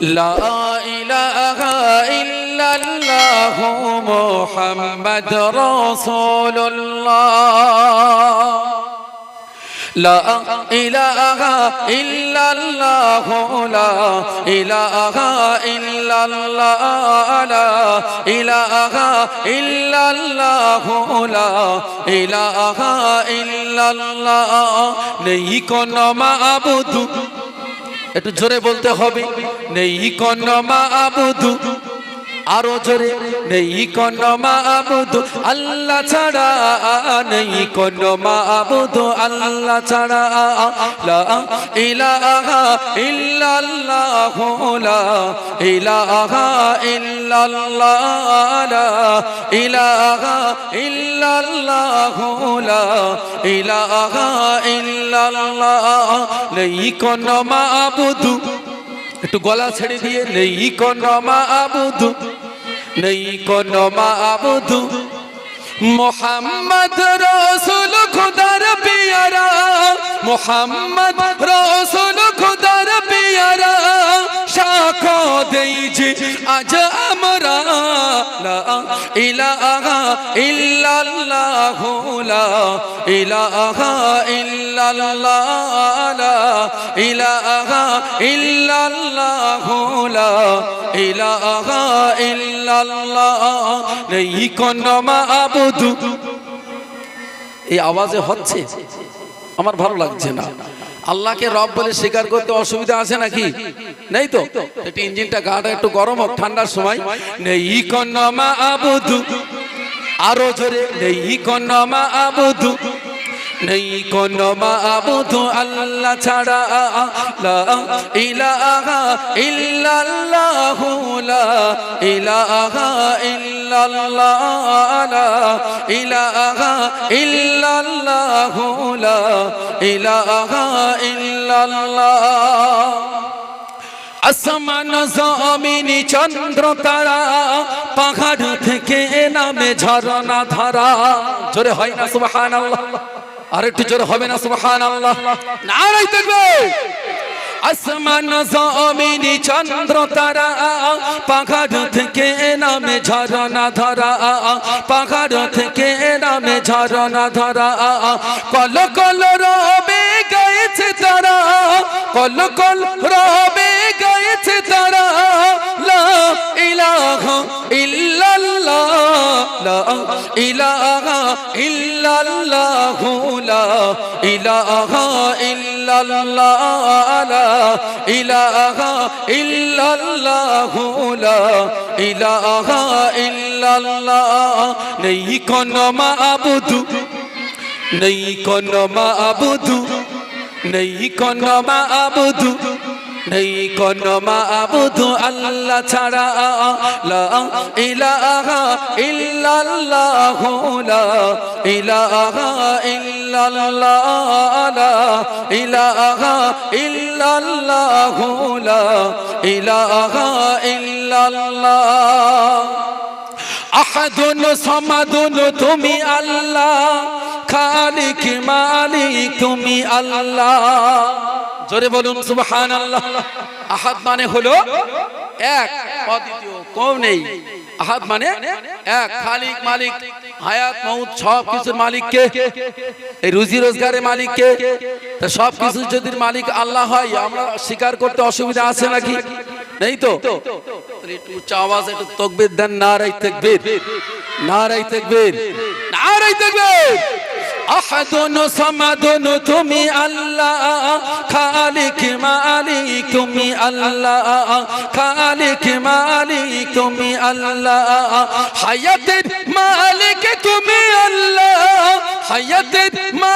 لا إله إلا الله محمد رسول الله لا إله إلا الله لا إله إلا الله لا إله إلا الله لا إله إلا الله নেই কোন মাবুদ একটু জোরে বলতে হবে নেই কোন মাবুদু। আরও জোরে, নেই কোন মাবুদু। আল্লাহ ছাড়া নেই কোন মাবুদু। আল্লাহ ছাড়া লা ইলাহা ইল্লাল্লাহ লা ইলাহা ইল্লাল্লাহ লা ইলাহা ইল্লাল্লাহ লা ইলাহা ইল্লাল্লাহ। নেই কোন মাবুদু। একটু গলা ছেড়ে দিয়ে, নেই কোন মাবুদু নেই কোন মাবুদু মোহাম্মদ রসুল খুদার পিয়ারা, মোহাম্মদ রসুল খুদার পিয়ারা, সাক্ষ্য দেই যে আজ আমরা লা ইল্লাল্লাহ লা ইলাহা ইল্লাল্লাহ, লা ইলাহা ইল্লাল্লাহ, লা ইলাহা ইল্লাল্লাহ। কোন মাবুদু। এই আওয়াজে হচ্ছে, আমার ভালো লাগছে না। আল্লাহকে রব বলে স্বীকার করতে অসুবিধা আছে নাকি? নেই তো? একটু ইঞ্জিনটা গাটা একটু গরম হোক, ঠান্ডার সময়। নেই কোন মাবুদু। আরও জোরে, নেই কোন মাবুদু নেই কোন মাবুদু আল্লাহ ছাড়া লা ইলাহা ইল্লাল্লাহ লা ইলাহা ইল্লাল্লাহ, লা ইলাহা ইল্লাল্লাহ লা ইলাহা ইল্লাল্লাহ। আসমান জমিন চন্দ্র তারা পাহাড় থেকে নামে ঝরনা ধারা। জোরে হয় না সুবহান আল্লাহ আর একটু জোরে হবে না সুবহান আল্লাহ নারাই দেখবে। আসমান জমিন চন্দ্র তারা পাহাড় থেকে নামে ঝরনা ধরা। পাহাড় থেকে নামে ঝরনা ধরা। কল কল রবে গাইছে তারা। কল কল রবে গাইছে তারা, লা ইলাহা ইল্লাল্লাহ, লা ইলাহা ইল্লাল্লাহ, লা ইলাহা ইল্লাল্লাহ, লা ইলাহা ইল্লাল্লাহ, লা ইলাহা ইল্লাল্লাহ। নেই কোন মাবুদু, নেই কোন মাবুদু, নেই কোন মাবুদু। নেই কোন মাবুদু আল্লাহ ছাড়া লা ইলাহা ইল্লাল্লাহ লা ইলাহা ইল্লাল্লাহ লা ইলাহা ইল্লাল্লাহ লা ইলাহা ইল্লাল্লাহ। আহাদুন সমাদুন তুমি আল্লাহ, খালিক মালিক তুমি আল্লাহ। জোরে বলুন সুবহান আল্লাহ আহাদ মানে হলো এক, অদ্বিতীয় কেউ নেই। আহাদ মানে এক, খালিক মালিক, হায়াত মৌত সব কিছুর মালিককে, এই রুজি রোজগারের মালিককে। সব কিছু যদি মালিক আল্লাহ হয়, আমরা স্বীকার করতে অসুবিধা আছে নাকি? নেই তো? একটু উচ্চ আওয়াজ একটু তকবির দেন নারাই তাকবীর। নারাই তাকবীর। নারাই তাকবীর! আহাদুন সামাদুন, তুমি আল্লাহ। খালিক মালিক, তুমি আল্লাহ। খালিক মালিক, তুমি আল্লাহ। হায়াতের মালিক, তুমি আল্লাহ। হায়াতের মালিক